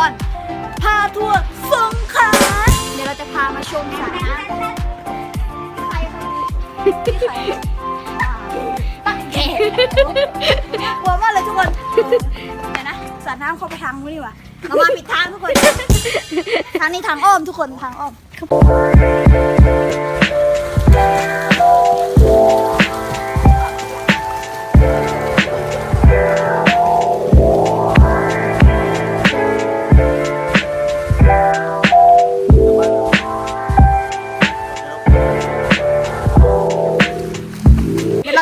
อนพาทัวร์สงขาเดี๋ยวเราจะพามาชมสระน้ำตั้งเกกลัวมากเลยทุกคนเดี๋ยวนะสระน้ำเข้าไปทางนู้นดีกว่าเรามาผิดทางทุกคน ทางนี้ทางอ้อมทุกคนทางอ้อม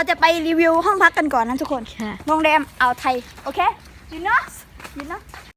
เดี๋ยวเราจะไปรีวิวห้องพักกันก่อนนะทุกคนค่ะโรงแรมอ่าวไทย โอเค you know you know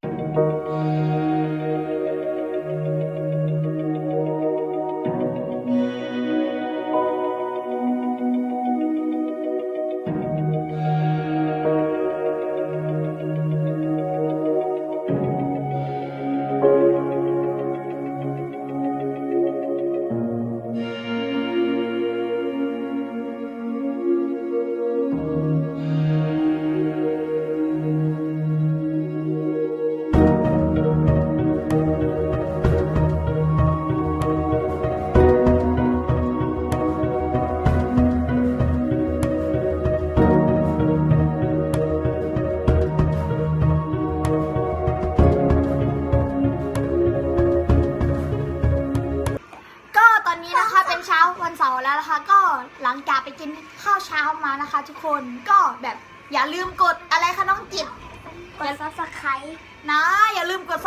วันเสาร์แล้วนะคะ ก็หลังจากไปกินข้าวเช้ามานะคะ ทุกคนก็แบบอย่าลืมกดอะไรคะน้องจิตกดซับสไครต์นะ อย่าลืมกด